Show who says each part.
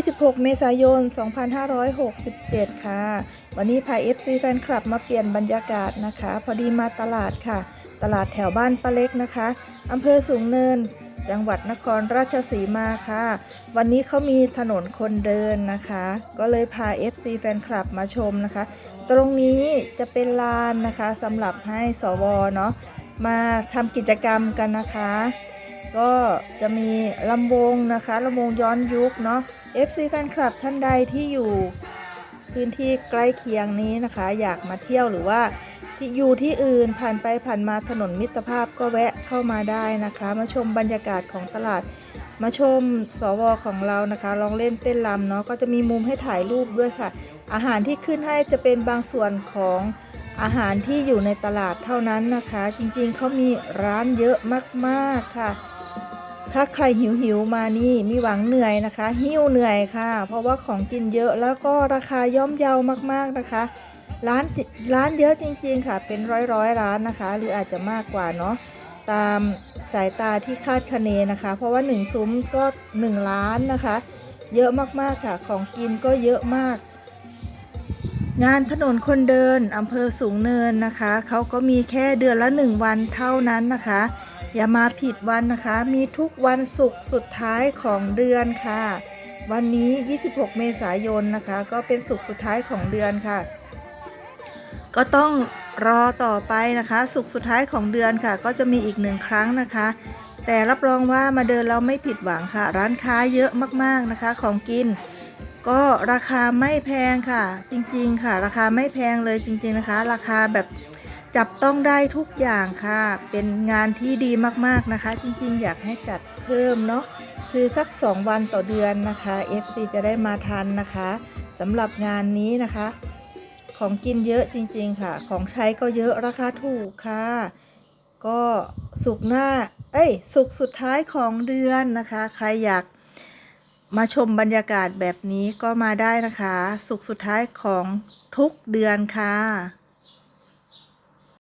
Speaker 1: 26 เมษายน 2567 ค่ะ วันนี้พา FC แฟนคลับมาเปลี่ยนบรรยากาศนะคะ พอดีมาตลาดค่ะ ตลาดแถวบ้านป้าเล็กนะคะอำเภอสูงเนิน จังหวัดนครราชสีมาค่ะ วันนี้เขามีถนนคนเดินนะคะ ก็เลยพา FC แฟนคลับมาชมนะคะ ตรงนี้จะเป็นลานนะคะสำหรับให้สวเนาะมาทำกิจกรรมกันนะคะ ก็จะมีลำวงนะคะลำวงย้อนยุคเนาะ FC แฟนคลับท่านใดที่อยู่พื้นที่ใกล้เคียงนี้นะคะ อยากมาเที่ยวหรือว่าที่อยู่ที่อื่นผ่านไปผ่านมาถนนมิตรภาพก็แวะเข้ามาได้นะคะ มาชมบรรยากาศของตลาด มาชมสวของเรานะคะลองเล่นเต้นรำเนาะก็จะมีมุมให้ถ่ายรูปด้วยค่ะ อาหารที่ขึ้นให้จะเป็นบางส่วนของ อาหารที่อยู่ในตลาดเท่านั้นนะคะ จริงๆเขามีร้านเยอะมากๆค่ะ ถ้าใครหิวหิวๆมานี่มีหวังเหนื่อยนะคะ หิวเหนื่อยค่ะ เพราะว่าของกินเยอะแล้วก็ราคาย่อมเยามากๆนะคะ ร้านร้านเยอะจริงๆค่ะ เป็นร้อยร้อยร้านนะคะ หรืออาจจะมากกว่าเนาะตามสายตาที่คาดคะเนนะคะ เพราะว่าหนึ่งซุ้มก็หนึ่งล้านนะคะ เยอะมากๆค่ะ ของกินก็เยอะมาก งานถนนคนเดินอำเภอสูงเนินนะคะ เขาก็มีแค่เดือนละหนึ่งวันเท่านั้นนะคะ อย่ามาผิดวันนะคะ มีทุกวันศุกร์สุดท้ายของเดือนค่ะ วันนี้ 26 เมษายนนะคะ ก็เป็นศุกร์สุดท้ายของเดือนค่ะ ก็ต้องรอต่อไปนะคะศุกร์สุดท้ายของเดือนค่ะ ก็จะมีอีกหนึ่งครั้งนะคะ แต่รับรองว่ามาเดินเราไม่ผิดหวังค่ะ ร้านค้าเยอะมากๆนะคะ ของกิน ก็ราคาไม่แพงค่ะ จริงๆค่ะ ราคาไม่แพงเลยจริง ๆนะคะ ราคาแบบจับต้องได้ทุกอย่างค่ะ เป็นงานที่ดีมากๆนะคะ จริงๆ อยากให้จัดเพิ่มเนาะคือสัก 2 วันต่อเดือนนะคะ FC จะได้มาทันนะคะสำหรับงานนี้นะคะ ของกินเยอะจริง ๆ ค่ะ ของใช้ก็เยอะราคาถูกค่ะ ก็สุกหน้า เอ้ยสุกสุดท้ายของเดือนนะคะ ใครอยาก มาชมบรรยากาศแบบนี้ก็มาได้นะคะ สุขสุดท้ายของทุกเดือนค่ะ